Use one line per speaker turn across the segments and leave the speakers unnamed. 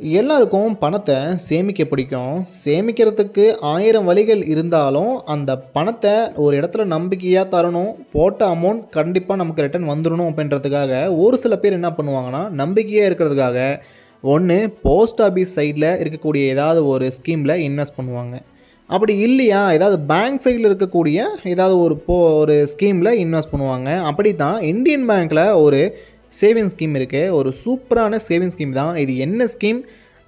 எல்லாருக்கும் பணத்தை சேமிக்க பிடிக்கும். சேமிக்கிறதுக்கு ஆயிரம் வழிகள் இருந்தாலும் அந்த பணத்தை ஒரு இடத்துல நம்பிக்கையாக தரணும். போட்ட அமௌண்ட் கண்டிப்பாக நமக்கு ரிட்டர்ன் வந்துடணும் அப்படின்றதுக்காக ஒரு சில பேர் என்ன பண்ணுவாங்கன்னா நம்பிக்கையாக இருக்கிறதுக்காக. ஒன்று போஸ்ட் ஆஃபீஸ் சைடில் இருக்கக்கூடிய ஏதாவது ஒரு ஸ்கீமில் இன்வெஸ்ட் பண்ணுவாங்க. அப்படி இல்லையா ஏதாவது பேங்க் சைடில் இருக்கக்கூடிய ஏதாவது ஒரு போ ஒரு ஸ்கீமில் இன்வெஸ்ட் பண்ணுவாங்க. அப்படி தான் இந்தியன் பேங்க்கில் ஒரு சேவிங் ஸ்கீம் இருக்குது ஒரு சூப்பரான சேவிங் ஸ்கீம் தான். இது என்ன ஸ்கீம்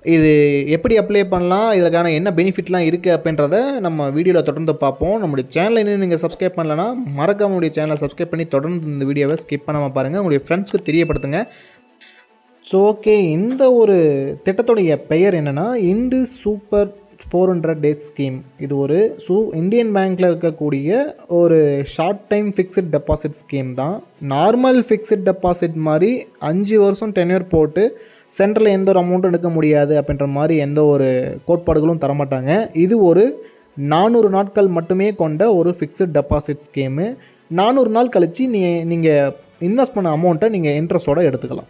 இது எப்படி அப்ளை பண்ணலாம்? இதற்கான என்ன பெனிஃபிட்லாம் இருக்குது அப்படின்றத நம்ம வீடியோவில் தொடர்ந்து பார்ப்போம். நம்முடைய சேனலை இன்னும் நீங்கள் சப்ஸ்கிரைப் பண்ணலன்னா மறக்காம நம்முடைய சேனலை சப்ஸ்கிரைப் பண்ணி தொடர்ந்து இந்த வீடியோவை ஸ்கிப் பண்ணாமல் பாருங்கள் உங்களுடைய ஃப்ரெண்ட்ஸ்க்கு தெரியப்படுத்துங்க. ஸோ ஓகே இந்த ஒரு திட்டத்துடைய பெயர் என்னென்னா Ind super four hundred days scheme இது ஒரு சூ இந்தியன் பேங்க்கில் இருக்கக்கூடிய ஒரு short time fixed deposit scheme தான். நார்மல் ஃபிக்ஸட் டெபாசிட் மாதிரி அஞ்சு வருஷம் டென்யூர் போட்டு சென்ட்ரலில் எந்த ஒரு அமௌண்ட்டும் எடுக்க முடியாது அப்படின்ற மாதிரி எந்த ஒரு கோட்பாடுகளும் தரமாட்டாங்க. இது ஒரு நானூறு நாட்கள் மட்டுமே கொண்ட ஒரு ஃபிக்ஸட் டெபாசிட் ஸ்கீமு நானூறு நாள் கழித்து நீ நீங்கள் இன்வெஸ்ட் பண்ண அமௌண்ட்டை நீங்கள் இன்ட்ரெஸ்ட்டோடு எடுத்துக்கலாம்.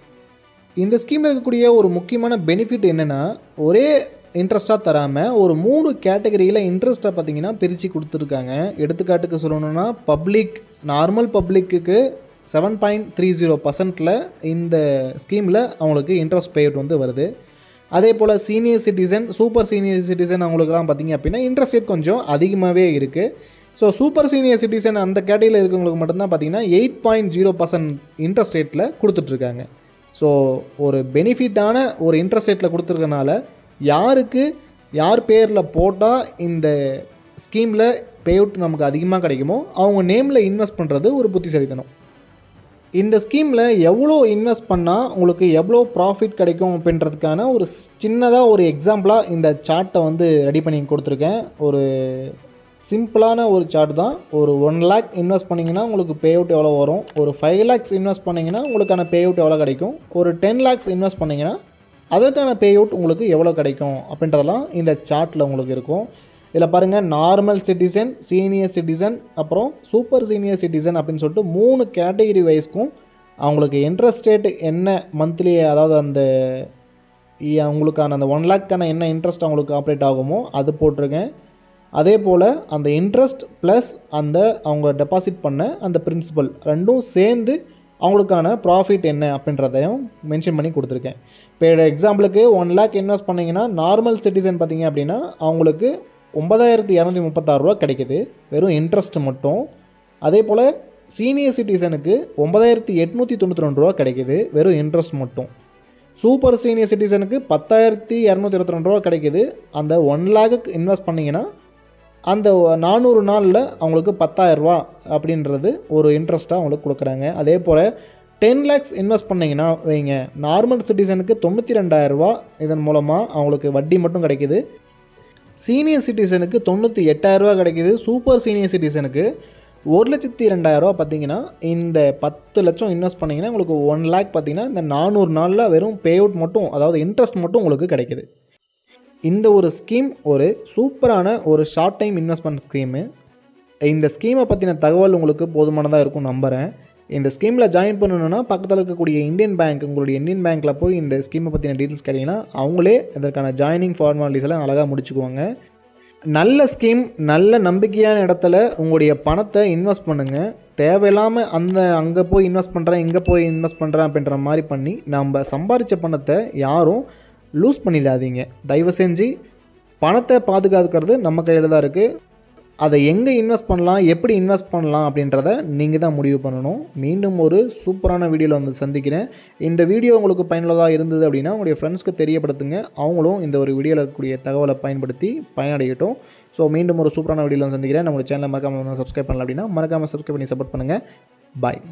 இந்த ஸ்கீமில் இருக்கக்கூடிய ஒரு முக்கியமான பெனிஃபிட் என்னென்னா ஒரே இன்ட்ரெஸ்ட்டாக தராமல் ஒரு மூணு கேட்டகரியில் இன்ட்ரெஸ்ட்டை பார்த்தீங்கன்னா பிரித்து கொடுத்துருக்காங்க. எடுத்துக்காட்டுக்கு சொல்லணும்னா பப்ளிக் நார்மல் பப்ளிக்குக்கு செவன் பாயிண்ட் த்ரீ ஜீரோ பர்சன்ட்டில் இந்த ஸ்கீமில் அவங்களுக்கு இன்ட்ரெஸ்ட் பேட் வந்து வருது. அதே போல் senior citizen super senior citizen அவங்களுக்குலாம் பார்த்தீங்க அப்படின்னா இன்ட்ரெஸ்ட் ரேட் கொஞ்சம் அதிகமாகவே இருக்குது ஸோ சூப்பர் சீனியர் சிட்டிசன் அந்த கேட்டகரியில் இருக்கவங்களுக்கு மட்டும்தான் பார்த்தீங்கன்னா eight point zero percent interest ரேட்டில் கொடுத்துட்ருக்காங்க ஸோ ஒரு பெனிஃபிட்டான ஒரு இன்ட்ரெஸ்ட் ரேட்டில் கொடுத்துருக்கனால யாருக்கு யார் பேரில் போட்டால் இந்த ஸ்கீமில் பே அவுட் நமக்கு அதிகமாக கிடைக்குமோ அவங்க நேமில் இன்வெஸ்ட் பண்ணுறது ஒரு புத்திசாலித்தனம். இந்த ஸ்கீமில் எவ்வளோ இன்வெஸ்ட் பண்ணால் உங்களுக்கு எவ்வளோ ப்ராஃபிட் கிடைக்கும் அப்படின்றதுக்கான ஒரு சின்னதாக ஒரு எக்ஸாம்பிளாக இந்த சார்ட்டை வந்து ரெடி பண்ணி கொடுத்துருக்கேன். ஒரு சிம்பிளான ஒரு சார்ட் தான். ஒரு ஒன் லேக் இன்வெஸ்ட் பண்ணிங்கன்னா உங்களுக்கு பே அவுட் எவ்வளோ வரும்? ஒரு ஃபைவ் லேக்ஸ் இன்வெஸ்ட் பண்ணிங்கன்னா உங்களுக்கான பே அவுட் எவ்வளோ கிடைக்கும்? ஒரு டென் லேக்ஸ் இன்வெஸ்ட் பண்ணிங்கன்னா அதற்கான பே அவுட் உங்களுக்கு எவ்வளோ கிடைக்கும் அப்படின்றதெல்லாம் இந்த சார்ட்டில் உங்களுக்கு இருக்கும். இதில் பாருங்கள் நார்மல் சிட்டிசன் சீனியர் சிட்டிசன் அப்புறம் சூப்பர் சீனியர் சிட்டிசன் அப்படின்னு சொல்லிட்டு மூணு கேட்டகிரி வைஸ்க்கும் அவங்களுக்கு இன்ட்ரெஸ்ட் ரேட் என்ன மந்த்லி அதாவது அந்த அவங்களுக்கான அந்த ஒன் லேக்கான என்ன இன்ட்ரெஸ்ட் அவங்களுக்கு ஆப்ரேட் ஆகுமோ அது போட்டிருக்கேன். அதே போல் அந்த இன்ட்ரெஸ்ட் ப்ளஸ் அந்த அவங்க டெபாசிட் பண்ண அந்த பிரின்சிபல் ரெண்டும் சேர்ந்து அவங்களுக்கான ப்ராஃபிட் என்ன அப்படின்றதையும் மென்ஷன் பண்ணி கொடுத்துருக்கேன். இப்போ எக்ஸாம்பிளுக்கு ஒன் லேக் இன்வெஸ்ட் பண்ணிங்கன்னா நார்மல் சிட்டிசன் பார்த்தீங்க அப்படின்னா அவங்களுக்கு ஒன்பதாயிரத்தி இரநூத்தி முப்பத்தாறுரூவா கிடைக்கிது. வெறும் இன்ட்ரெஸ்ட் மட்டும். அதே போல் சீனியர் சிட்டிசனுக்கு ஒன்பதாயிரத்தி எட்நூற்றி தொண்ணூற்றி ரெண்டு ரூபா கிடைக்கிது. வெறும் இன்ட்ரெஸ்ட் மட்டும். சூப்பர் சீனியர் சிட்டிசனுக்கு பத்தாயிரத்தி இரநூத்தி இருபத்தி ரெண்டு ரூபா கிடைக்கிது. அந்த ஒன் லேக்குக்கு இன்வெஸ்ட் பண்ணிங்கன்னா அந்த நானூறு நாளில் அவங்களுக்கு 10000 ரூபா அப்படின்றது ஒரு இன்ட்ரெஸ்ட்டாக அவங்களுக்கு கொடுக்குறாங்க. அதே போல் டென் லேக்ஸ் இன்வெஸ்ட் பண்ணிங்கன்னா வைங்க. நார்மல் சிட்டிசனுக்கு தொண்ணூற்றி ரெண்டாயிரரூபா இதன் மூலமாக அவங்களுக்கு வட்டி மட்டும் கிடைக்குது. சீனியர் சிட்டிசனுக்கு தொண்ணூற்றி எட்டாயிரரூபா கிடைக்குது. சூப்பர் சீனியர் சிட்டிசனுக்கு ஒரு லட்சத்தி ரெண்டாயிரரூபா பார்த்தீங்கன்னா இந்த பத்து லட்சம் இன்வெஸ்ட் பண்ணிங்கன்னா உங்களுக்கு ஒன் லேக் பார்த்தீங்கன்னா இந்த நானூறு நாளில் வெறும் பே அவுட் மட்டும் அதாவது இன்ட்ரெஸ்ட் மட்டும் உங்களுக்கு கிடைக்குது. இந்த ஒரு ஸ்கீம் ஒரு சூப்பரான ஒரு ஷார்ட் டைம் இன்வெஸ்ட்மெண்ட் ஸ்கீமு இந்த ஸ்கீமை பற்றின தகவல் உங்களுக்கு போதுமானதாக இருக்கும் நம்புகிறேன் இந்த ஸ்கீமில் ஜாயின் பண்ணணுன்னா பக்கத்தில் இருக்கக்கூடிய இந்தியன் பேங்க் உங்களுடைய இந்தியன் பேங்க்கில் போய் இந்த ஸ்கீமை பற்றின டீட்டெயில்ஸ் கேட்டிங்கன்னா அவங்களே இதற்கான ஜாயினிங் ஃபார்மாலிட்டிஸ் எல்லாம் அழகாக முடிச்சுக்குவாங்க. நல்ல ஸ்கீம் நல்ல நம்பிக்கையான இடத்துல உங்களுடைய பணத்தை இன்வெஸ்ட் பண்ணுங்கள் தேவையில்லாமல் அந்த அங்கே போய் இன்வெஸ்ட் பண்ணுறேன் இங்கே போய் இன்வெஸ்ட் பண்ணுறேன் அப்படின்ற மாதிரி பண்ணி நம்ம சம்பாரித்த பணத்தை யாரும் லூஸ் பண்ணிடாதீங்க. தயவு செஞ்சு பணத்தை பாதுகாக்கிறது நம்ம கையில் தான் இருக்குது அதை எங்கே இன்வெஸ்ட் பண்ணலாம் எப்படி இன்வெஸ்ட் பண்ணலாம் அப்படின்றத நீங்கள் தான் முடிவு பண்ணணும். மீண்டும் ஒரு சூப்பரான வீடியோவில் வந்து சந்திக்கிறேன். இந்த வீடியோ உங்களுக்கு பயனுள்ளதாக இருந்தது அப்படின்னா உங்களுடைய ஃப்ரெண்ட்ஸ்க்கு தெரியப்படுத்துங்க. அவங்களும் இந்த ஒரு வீடியோவில் இருக்கக்கூடிய தகவலை பயன்படுத்தி பயனடையட்டும். ஸோ மீண்டும் ஒரு சூப்பரான வீடியோவில் வந்து சந்திக்கிறேன். நம்ம சேனலை மறக்காமல் சப்ஸ்கிரைப் பண்ணலாம் அப்படின்னா மறக்காமல் சப்ஸ்கிரைப் பண்ணி சப்போர்ட் பண்ணுங்கள் பாய்